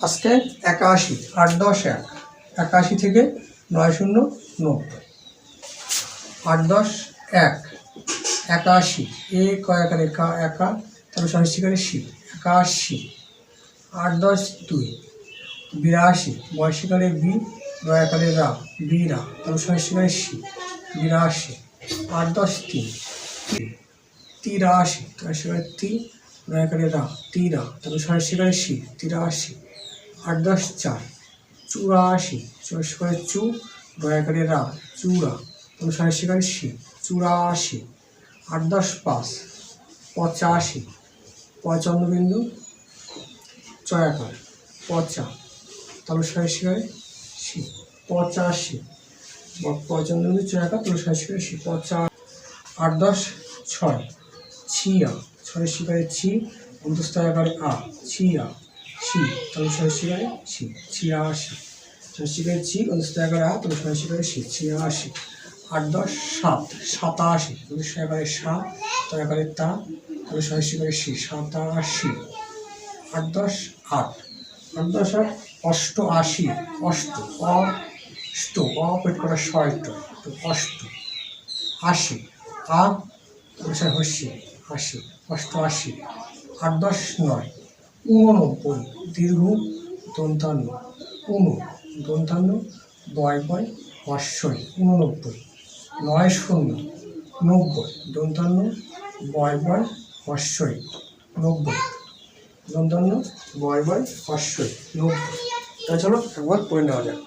আজকে একাশি, আট দশ এক। একাশি থেকে নয় শূন্য নব্বই। আট দশ এক। একাশি, এ কয়াকারে কা একা তারপর সহস্রীকারে শি। একাশি, আট দশ দুই। বিরাশি বয়সীকালে বি দয়াকালে রা বিরা তারপর সহস্রীকারে শি। বিরাশি, আট দশ তিন। তিরাশি সহস্রীকারে তি দয়াকালে রা তিরা তারপর সহস্রীকারে শি। তিরাশি আট দশ চার। চুরাশি। সহস্রীকারে চু দয়াকালে রা চূড়া তারপর সহস্রীকারে শি, চুরাশি। আট দশ পাঁচ, পঁচাশি। পঁচান্ন চয়াকার পচা। তাহলে সহস্রীকারে শি, পঁচাশি। বা পঁচান্ন বিন্দু চয়াকার তাহলে সহস্রীকারে শি, পচা। আট দশ ছয়, ছিয়া। ছয় শিকারে ছি অন্তস্তয়াকারে আ, ছিয়া। ছি সহস্রীকারে ছি, ছিয়াশি। ছয় শিকারে ছি অন্তস্তয়াকারে আ তাহলে সহস্রীকারে শি ছিয়াশি। আট দশ সাত, সাতাশি। অন্তস্তয়াকারে সাত তয়াকারে তা তাহলে সহস্রীকারে শি সাতাশি। আট দশ আট। আট দশ আট অষ্ট আশি অষ্ট অষ্ট, অপেট করা ছয়ট অষ্ট, আশি। আ বসে হস্যি আশি অষ্ট আশি আট দশ নয়। উননব্বই দীর্ঘ দন্তান্ন উনু দন্তান্ন বয় বয় হর্ষই উননব্বই নয় শূন্য, নব্বই, দন্তান্ন, বয় বয় হর্ষই নব্বই, দন্তান্ন, বয় বয় হর্ষই নব্বই। তা চলো একবার পড়ে নেওয়া যাক।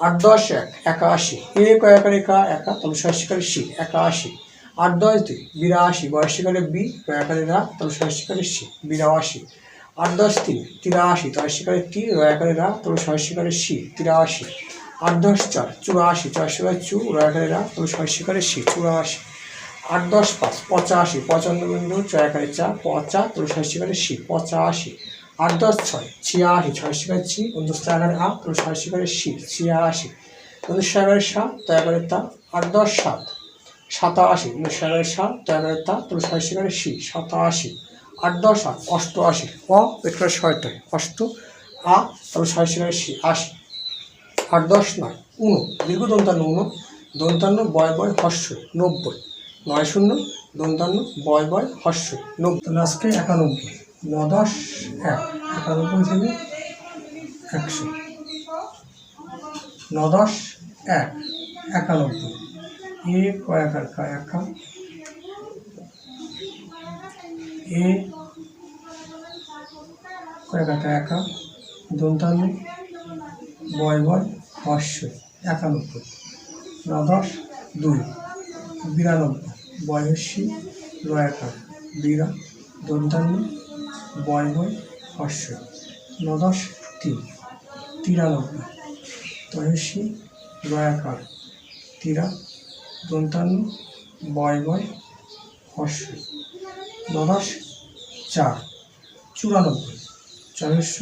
আট দশ এক, একাশি, এ কয়াকার একা একা সহস্রীকারে শি একাশি। আট দশ দুই, বিরাশি বয়সীকালে বি রয়াকারে রা সহস্রীকারে শি বিরাশি। আট দশ তিন, তিরাশি তয়সীকারে টি রয়াকারে রা তবে সহস্রীকারে শি তিরাশি। আট দশ চার, চুরাশি চয়সীকারে চু রয়াকারে রা তবে সহস্রীকারে শি চুরাশি। আট দশ পাঁচ, পঁচাশি পঁচান্ন বিন্দু চয়াকারে চা, পচা, তবে সহস্রীকারে শি পঁচাশি। আট দশ ছয়, ছিয়াশি ছয়শিকারে ছি উনস্তাগারে আ তবে সহস্রীকারে শি ছিয়াশি। উনস্তাগারে সাত তয়াকারে তা, আট দশ সাত, সাতাশি। উনস্তাগারে সাত তয়াকারে তা, তবে সহস্রীকারে শি সাতাশি। আট দশ আট অষ্টআশি অ পেট করে ছয়টায়। অষ্ট, আ তবে সহস্রীকারে শি আশি আট দশ নয়, উনো। দীর্ঘ দন্তান্ন, উনো। দন্তান্ন, বয় বয় হর্ষ নব্বই। নয় শূন্য, দন্তান্ন, বয় বয় হর্ষ নব্বই। তাহলে আজকে একানব্বই। ন দশ, এক। একানব্বই থেকে একশো। ন দশ, এক। একানব্বই। এ কয়াকার কা। এ কয়াকাটা একা দন্তান্ন। বয় বয় হর্ষ একানব্বই। ন দশ দুই। বিরানব্বই। বয়সী রয়াকার বিরা। দন্তান্ন। বয় বয় হর্ষ ন দশ তিন। তিরানব্বই। বয়সী রয়াকার তিরা দন্তান্ন। বয় বয় ন দশ চার। চুরানব্বই। চয়স্য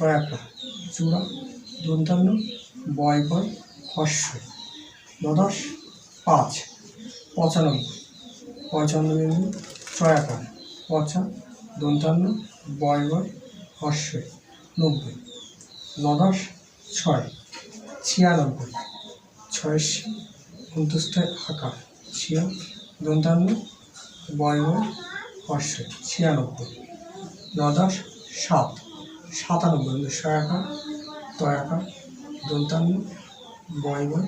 রয়াকার চূড়া, দন্তান্ন বয় বয় হর্ষ দশ পাঁচ। পঁচানব্বই। পঁচানব্বই ছয়াকার পচা, দন্তান্ন বয় বয় হর্ষ নব্বই। দশ ছয়। ছিয়ানব্বই। ছয়শি। অন্তস্থায় আকার ছিয়া, দন্তান্ন বয় বয় হর্ষ ছিয়ানব্বই ন দশ সাত, সাতানব্বই ছয়াকার তয়াকার দন্তান্ন বয় বয়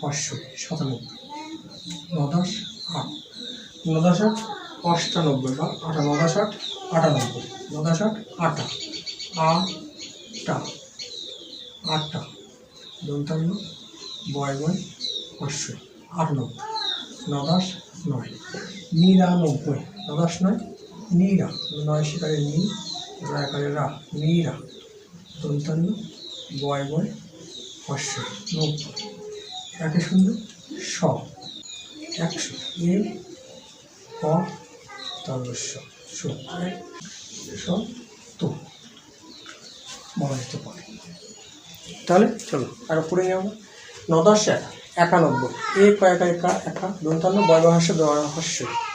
হর্ষ সাতানব্বই ন দশ আট ন দশ আট অষ্টানব্বই বা আটা ন দশ আট, আটানব্বই ন দশ আট আটা আটা আটটা দন্তান্ন বয় বয় হর্ষ আটানব্বই ন দশ নয়, নিরানব্বই ন নয় নিরা নয় শিকারে নি রাকারে রা নিরা দন্তান্ন বয় বয় হর্ষ নব্বই একে শূন্য স। একশো। এ, ক স। তো। বলা পারে তাহলে চলো, আর পড়ে নেওয়া ন দশ এক একানব্বই। এ কয়েকা একা। একা দন্তান্ন বয় বয়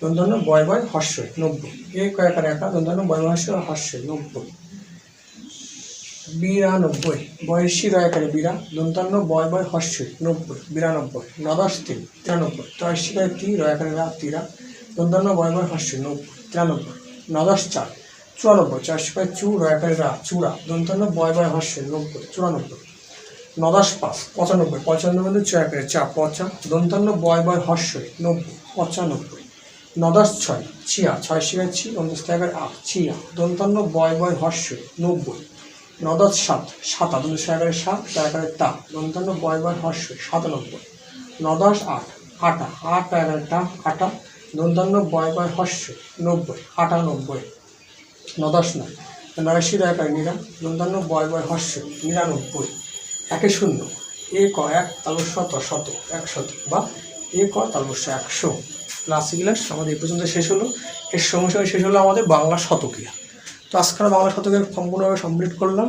হর্ষ হর্ষ বয় বয় হর্ষ নব্বই এ কয়েকার একা দন্তান্ন বয় বয় হর্ষ হর্ষ নব্বই বিরানব্বই। বয়সী রয়াকারে বিরা। দন্তান্ন বয় বয় হর্ষই নব্বই বিরানব্বই। নদশ তিন, তিরানব্বই। তয়সিকারে তি? রয়াকারে রা, তিরা। দন্তান্ন বয় বয় হর্ষই নব্বই তিরানব্বই। নদশ চার, চুরানব্বই। চারশিকারে চু? রয়াকারে রা, চূড়া। দন্তান্ন বয় বয় হর্ষই নব্বই চুরানব্বই। নদশ পাঁচ, পঁচানব্বই। পঁচানব্বই চয়াকারে চা, পচা। দন্তান্ন বয় বয় হর্ষই নব্বই পঁচানব্বই। নদশ ছয়, ছিয়া, ছয় শিকার ছি অন্তস্থাগার আ ছিয়া, দন্তান্ন, বয় বয় হর্ষই নব্বই। নদশ সাত, সাতা দুশো এগারো সাত এগারো তা, দন্তান্ন, বয় বয় হর্ষ, সাতানব্বই। নদশ আট, আটা, আট এগারোটা আটা, দন্তান্ন, বয় বয় হর্ষ, নব্বই, আটানব্বই। নদশ নয় নয়শির একার নিরা দন্তান্ন, বয় বয় হর্ষ, নিরানব্বই। একে শূন্য, এ ক এক তালস্য শত শত, একশত, বা এ ক তালস্য একশো ক্লাস ক্লাস আমাদের এই পর্যন্ত শেষ হলো। এর সঙ্গে সঙ্গে শেষ হলো আমাদের বাংলা শতকীয়া তো আজকাল বাংলা শতকের সম্পূর্ণভাবে কমপ্লিট করলাম।